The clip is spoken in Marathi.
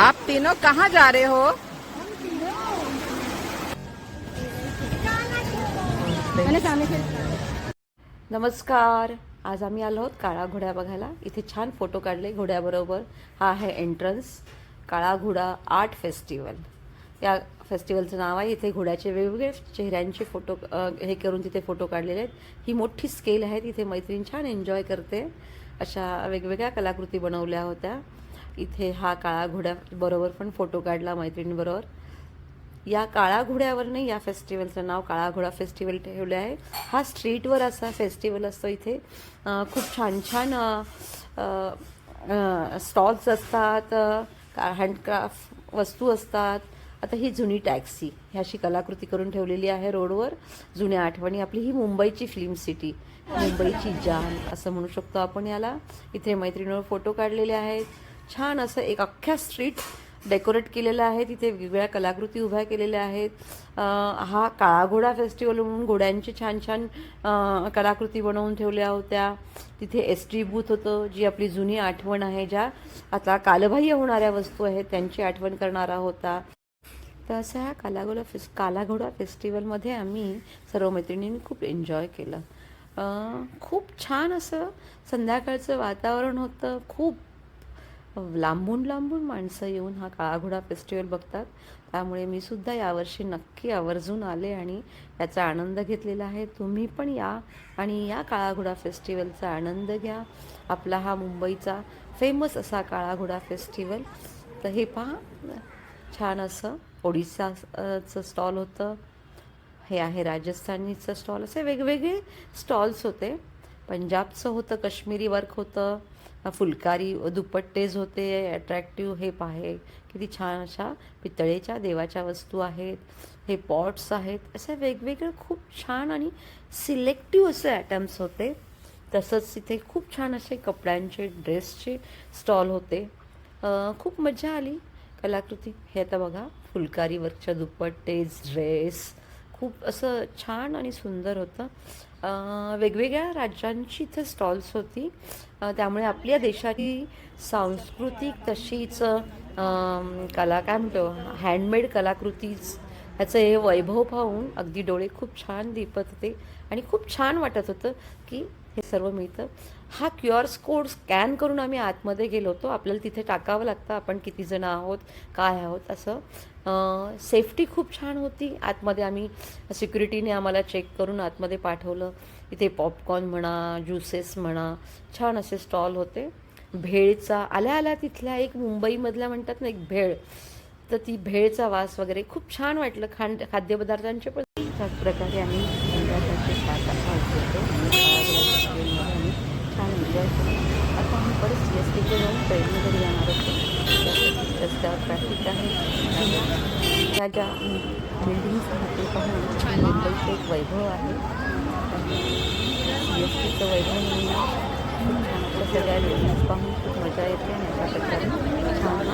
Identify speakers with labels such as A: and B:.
A: आप तीनों कहाँ जा रहे हो? नमस्कार. आज आम्ही आलो आहोत काळा घोड्या बघायला. इथे छान फोटो काढले घोड्याबरोबर. हा आहे एंट्रन्स काळा घोडा आर्ट फेस्टिवल या फेस्टिवलचं नाव आहे. इथे घोड्याचे वेगवेगळे चेहऱ्यांचे फोटो हे करून तिथे फोटो काढलेले आहेत. ही मोठी स्केल आहे. तिथे मैत्रीण छान एन्जॉय करते. अशा वेगवेगळ्या कलाकृती बनवल्या होत्या. इथे हा काळा घोड्याबरोबर पण फोटो काढला मैत्रिणीबरोबर. या काळा घोड्यावरनं या फेस्टिवलचं नाव काळा घोडा फेस्टिवल ठेवलं आहे. हा स्ट्रीटवर असा फेस्टिवल असतो इथे. खूप छान छान स्टॉल्स असतात हँडक्राफ्ट वस्तू असतात. आता ही जुनी टॅक्सी ह्याशी कलाकृती करून ठेवलेली आहे रोडवर. जुन्या आठवणी आपली ही मुंबईची फिल्म सिटी मुंबईची जान असं म्हणू शकतो आपण याला. इथे मैत्रिणीवर फोटो काढलेले आहेत. छान असं एक अख्ख्या स्ट्रीट डेकोरेट केलेलं आहे. तिथे वेगवेगळ्या कलाकृती उभ्या केलेल्या आहेत. हा काळा घोडा फेस्टिवल म्हणून घोड्यांची छान छान कलाकृती बनवून ठेवल्या होत्या. तिथे एस टी बूथ होतं जी आपली जुनी आठवण आहे ज्या आता कालबाह्य होणाऱ्या वस्तू आहेत त्यांची आठवण करणारा होता. तर असं ह्या कालाघोडा फेस कालाघोडा फेस्टिवलमध्ये आम्ही सर्व मैत्रिणींनी खूप एन्जॉय केलं. खूप छान असं संध्याकाळचं वातावरण होतं. खूप लांबून लांबून माणसं येऊन हा काळाघोडा फेस्टिवल बघतात. त्यामुळे मी सुद्धा यावर्षी नक्की आवर्जून आले आणि याचा आनंद घेतलेला आहे. तुम्ही पण या आणि या काळाघोडा फेस्टिवलचा आनंद घ्या. आपला हा मुंबईचा फेमस असा काळाघोडा फेस्टिवल. तर हे पहा छान असं ओडिसाचं स्टॉल होतं. हे आहे राजस्थानीचं स्टॉल असे वेगवेगळे स्टॉल्स होते. पंजाबचं होतं काश्मीरी वर्क होतं. फुलकारी दुपट्टेज होते अट्रॅक्टिव्ह हे पाहे किती छान अशा पितळेच्या देवाच्या वस्तू आहेत हे पॉट्स आहेत असे वेगवेगळे खूप छान आणि सिलेक्टिव्ह असे ॲटम्स होते. तसंच तिथे खूप छान असे कपड्यांचे ड्रेसचे स्टॉल होते. खूप मजा आली कलाकृती. हे आता बघा फुलकारी वर्कच्या दुपट्टेज ड्रेस खूप असं छान आणि सुंदर होतं. वेगवेगळ्या राज्यांची इथे स्टॉल्स होती. त्यामुळे आपल्या देशाची सांस्कृतिक तशीच कला काय म्हणतो हँडमेड कलाकृतीच ह्याचं हे वैभव पाहून अगदी डोळे खूप छान दिपत होते. आणि खूप छान वाटत होतं की हे सर्व मिळतं. हा क्यू आर कोड स्कॅन करून आम्ही आतमध्ये गेलो होतो. आपल्याला तिथे टाकावं लागतं आपण किती जण आहोत काय आहोत असं. सेफ्टी खूप छान होती. आतमध्ये आम्ही सिक्युरिटीने आम्हाला चेक करून आतमध्ये पाठवलं. इथे पॉपकॉर्न म्हणा ज्युसेस म्हणा छान असे स्टॉल होते. भेळचा आल्या आल्या तिथल्या एक मुंबईमधल्या म्हणतात ना एक भेळ. तर ती भेळचा वास वगैरे खूप छान वाटलं. खांड खाद्यपदार्थांचे पण त्याच प्रकारे आम्ही आता आम्ही परत सी एस टीकडे जाऊन ट्रेनने घरी ज्या बिल्डिंग्स आहेत ते पाहून मुंबईचं एक वैभव आहे सी एस टीचं वैभव म्हणून आपल्या सगळ्या लेडीज़ पाहून खूप मज़ा येते आणि अशा प्रकारे छान